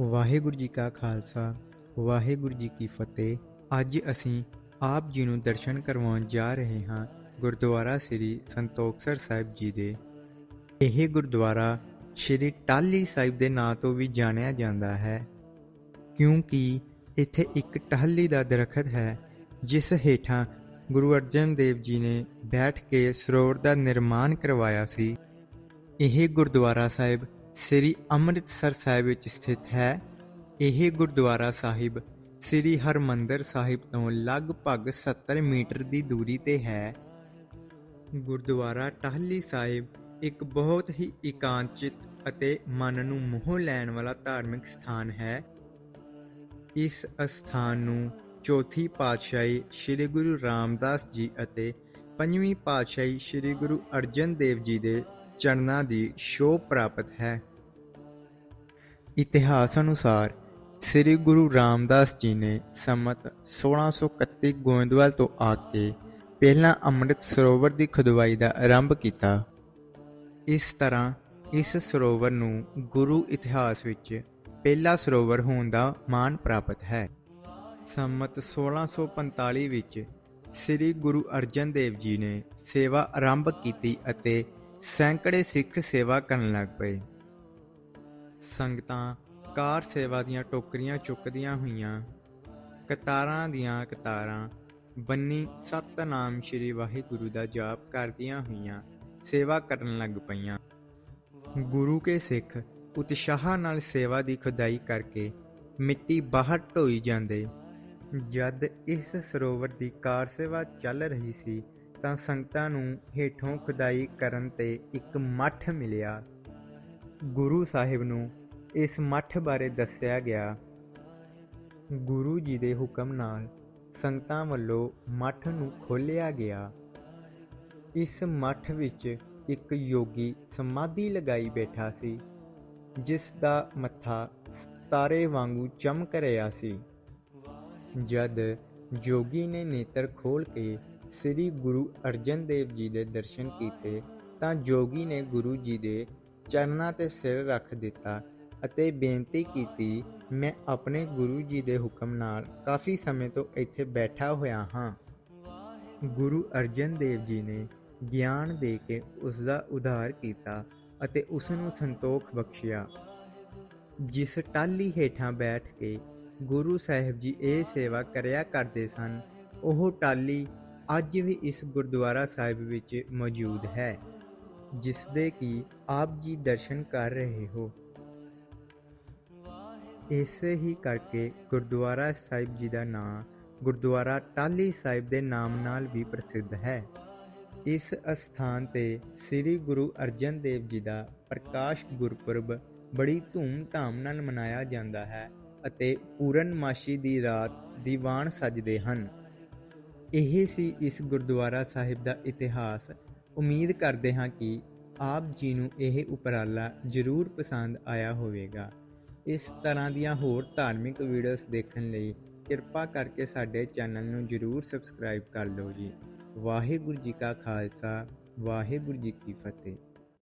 ਵਾਹਿਗੁਰੂ ਜੀ ਕਾ ਖਾਲਸਾ, ਵਾਹਿਗੁਰੂ ਜੀ ਕੀ ਫਤਿਹ। ਅੱਜ ਅਸੀਂ ਆਪ ਜੀ ਨੂੰ ਦਰਸ਼ਨ ਕਰਵਾਉਣ ਜਾ ਰਹੇ ਹਾਂ ਗੁਰਦੁਆਰਾ ਸ੍ਰੀ ਸੰਤੋਖਸਰ ਸਾਹਿਬ ਜੀ ਦੇ। ਇਹ ਗੁਰਦੁਆਰਾ ਸ੍ਰੀ ਟਾਲੀ ਸਾਹਿਬ ਦੇ ਨਾਂ ਤੋਂ ਵੀ ਜਾਣਿਆ ਜਾਂਦਾ ਹੈ, ਕਿਉਂਕਿ ਇੱਥੇ ਇੱਕ ਟਹਲੀ ਦਾ ਦਰਖਤ ਹੈ, ਜਿਸ ਹੇਠਾਂ ਗੁਰੂ ਅਰਜਨ ਦੇਵ ਜੀ ਨੇ ਬੈਠ ਕੇ ਸਰੋਵਰ ਦਾ ਨਿਰਮਾਣ ਕਰਵਾਇਆ ਸੀ। ਇਹ ਗੁਰਦੁਆਰਾ ਸਾਹਿਬ ਸ੍ਰੀ ਅੰਮ੍ਰਿਤਸਰ ਸਾਹਿਬ ਵਿੱਚ ਸਥਿਤ ਹੈ। ਇਹ ਗੁਰਦੁਆਰਾ ਸਾਹਿਬ ਸ੍ਰੀ ਹਰਮੰਦਰ ਸਾਹਿਬ ਤੋਂ ਲਗਭਗ 70 ਮੀਟਰ ਦੀ ਦੂਰੀ ਤੇ ਹੈ। ਗੁਰਦੁਆਰਾ ਟਾਹਲੀ ਸਾਹਿਬ ਇੱਕ ਬਹੁਤ ਹੀ ਇਕਾਂਤਚਿਤ ਅਤੇ ਮਨ ਨੂੰ ਮੋਹ ਲੈਣ ਵਾਲਾ ਧਾਰਮਿਕ ਸਥਾਨ ਹੈ। ਇਸ ਅਸਥਾਨ ਨੂੰ ਚੌਥੀ ਪਾਤਸ਼ਾਹੀ ਸ੍ਰੀ ਗੁਰੂ ਰਾਮਦਾਸ ਜੀ ਅਤੇ ਪੰਜਵੀਂ ਪਾਤਸ਼ਾਹੀ ਸ੍ਰੀ ਗੁਰੂ ਅਰਜਨ ਦੇਵ ਜੀ ਦੇ ਚਰਨਾਂ ਦੀ ਸ਼ੋਭ ਪ੍ਰਾਪਤ ਹੈ। ਇਤਿਹਾਸ ਅਨੁਸਾਰ ਸ੍ਰੀ ਗੁਰੂ ਰਾਮਦਾਸ ਜੀ ਨੇ ਸੰਮਤ 1631 ਗੋਇੰਦਵਾਲ ਤੋਂ ਆ ਕੇ ਪਹਿਲਾਂ ਅੰਮ੍ਰਿਤ ਸਰੋਵਰ ਦੀ ਖੁਦਵਾਈ ਦਾ ਆਰੰਭ ਕੀਤਾ। ਇਸ ਤਰ੍ਹਾਂ ਇਸ ਸਰੋਵਰ ਨੂੰ ਗੁਰੂ ਇਤਿਹਾਸ ਵਿੱਚ ਪਹਿਲਾ ਸਰੋਵਰ ਹੋਣ ਦਾ ਮਾਣ ਪ੍ਰਾਪਤ ਹੈ। ਸੰਮਤ 1645 ਵਿੱਚ ਸ੍ਰੀ ਗੁਰੂ ਅਰਜਨ ਦੇਵ ਜੀ ਨੇ ਸੇਵਾ ਆਰੰਭ ਕੀਤੀ ਅਤੇ ਸੈਂਕੜੇ ਸਿੱਖ ਸੇਵਾ ਕਰਨ ਲੱਗ ਪਏ। ਸੰਗਤਾਂ ਕਾਰ ਸੇਵਾ ਦੀਆਂ ਟੋਕਰੀਆਂ ਚੁੱਕਦੀਆਂ ਹੋਈਆਂ। ਕਤਾਰਾਂ ਦੀਆਂ ਕਤਾਰਾਂ ਬੰਨੀ ਸਤਨਾਮ ਸ੍ਰੀ ਵਾਹਿਗੁਰੂ ਦਾ ਜਾਪ ਕਰਦੀਆਂ ਹੋਈਆਂ ਸੇਵਾ ਕਰਨ ਲੱਗ ਪਈਆਂ। ਗੁਰੂ ਕੇ ਸਿੱਖ ਉਤਸ਼ਾਹ ਨਾਲ ਸੇਵਾ ਦੀ ਖੁਦਾਈ ਕਰਕੇ ਮਿੱਟੀ ਬਾਹਰ ਢੋਈ ਜਾਂਦੇ। ਜਦ ਇਸ ਸਰੋਵਰ ਦੀ ਕਾਰ ਸੇਵਾ ਚੱਲ ਰਹੀ ਸੀ ਤਾਂ ਸੰਗਤਾਂ ਨੂੰ ਹੇਠੋਂ ਖੁਦਾਈ ਕਰਨ ਤੇ ਇੱਕ ਮੱਠ ਮਿਲਿਆ। ਗੁਰੂ ਸਾਹਿਬ ਨੂੰ ਇਸ ਮੱਠ ਬਾਰੇ ਦੱਸਿਆ ਗਿਆ। ਗੁਰੂ ਜੀ ਦੇ ਹੁਕਮ ਨਾਲ ਸੰਗਤਾਂ ਵੱਲੋਂ ਮੱਠ ਨੂੰ ਖੋਲ੍ਹਿਆ ਗਿਆ। ਇਸ ਮੱਠ ਵਿੱਚ ਇੱਕ ਯੋਗੀ ਸਮਾਧੀ ਲਗਾਈ ਬੈਠਾ ਸੀ, ਜਿਸ ਦਾ ਮੱਥਾ ਤਾਰੇ ਵਾਂਗੂ ਚਮਕ ਰਿਹਾ ਸੀ। ਜਦ ਜੋਗੀ ਨੇ ਨੇਤਰ ਖੋਲ ਕੇ ਸ੍ਰੀ ਗੁਰੂ ਅਰਜਨ ਦੇਵ ਜੀ ਦੇ ਦਰਸ਼ਨ ਕੀਤੇ ਤਾਂ ਜੋਗੀ ਨੇ ਗੁਰੂ ਜੀ ਦੇ ਚਰਨਾਂ ਤੇ ਸਿਰ ਰੱਖ ਦਿੱਤਾ ਅਤੇ ਬੇਨਤੀ ਕੀਤੀ, ਮੈਂ ਆਪਣੇ ਗੁਰੂ ਜੀ ਦੇ ਹੁਕਮ ਨਾਲ ਕਾਫੀ ਸਮੇਂ ਤੋਂ ਇੱਥੇ ਬੈਠਾ ਹੋਇਆ ਹਾਂ। ਗੁਰੂ ਅਰਜਨ ਦੇਵ ਜੀ ਨੇ ਗਿਆਨ ਦੇ ਕੇ ਉਸ ਦਾ ਉਧਾਰ ਕੀਤਾ ਅਤੇ ਉਸ ਨੂੰ ਸੰਤੋਖ ਬਖਸ਼ਿਆ। ਜਿਸ ਟਾਲੀ ਹੇਠਾਂ ਬੈਠ ਕੇ ਗੁਰੂ ਸਾਹਿਬ ਜੀ ਇਹ ਸੇਵਾ ਕਰਿਆ ਕਰਦੇ ਸਨ, ਉਹ ਟਾਲੀ ਅੱਜ ਵੀ ਇਸ ਗੁਰਦੁਆਰਾ ਸਾਹਿਬ ਵਿੱਚ ਮੌਜੂਦ ਹੈ ਜਿਸ ਦੇ ਕਿ ਆਪ ਜੀ ਦਰਸ਼ਨ ਕਰ ਰਹੇ ਹੋ। ਇਸੇ ਹੀ ਕਰਕੇ ਗੁਰਦੁਆਰਾ ਸਾਹਿਬ ਜੀ ਦਾ ਨਾਮ ਗੁਰਦੁਆਰਾ ਟਾਲੀ ਸਾਹਿਬ ਦੇ ਨਾਮ ਨਾਲ ਵੀ ਪ੍ਰਸਿੱਧ ਹੈ। ਇਸ ਅਸਥਾਨ ਤੇ ਸ੍ਰੀ ਗੁਰੂ ਅਰਜਨ ਦੇਵ ਜੀ ਦਾ ਪ੍ਰਕਾਸ਼ ਗੁਰਪੁਰਬ ਬੜੀ ਧੂਮ-ਧਾਮ ਨਾਲ ਮਨਾਇਆ ਜਾਂਦਾ ਹੈ ਅਤੇ ਪੂਰਨਮਾਸ਼ੀ ਦੀ ਰਾਤ ਦੀਵਾਨ ਸਜਦੇ ਹਨ। ਇਹ ਸੀ ਇਸ ਗੁਰਦੁਆਰਾ ਸਾਹਿਬ ਦਾ ਇਤਿਹਾਸ। ਉਮੀਦ ਕਰਦੇ ਹਾਂ ਕਿ ਆਪ ਜੀ ਨੂੰ ਇਹ ਉਪਰਾਲਾ ਜ਼ਰੂਰ ਪਸੰਦ ਆਇਆ ਹੋਵੇਗਾ। ਇਸ ਤਰ੍ਹਾਂ ਦੀਆਂ ਹੋਰ ਧਾਰਮਿਕ ਵੀਡੀਓਜ਼ ਦੇਖਣ ਲਈ ਕਿਰਪਾ ਕਰਕੇ ਸਾਡੇ ਚੈਨਲ ਨੂੰ ਜ਼ਰੂਰ ਸਬਸਕ੍ਰਾਈਬ ਕਰ ਲਓ ਜੀ। ਵਾਹਿਗੁਰੂ ਜੀ ਕਾ ਖਾਲਸਾ, ਵਾਹਿਗੁਰੂ ਜੀ ਕੀ ਫਤਿਹ।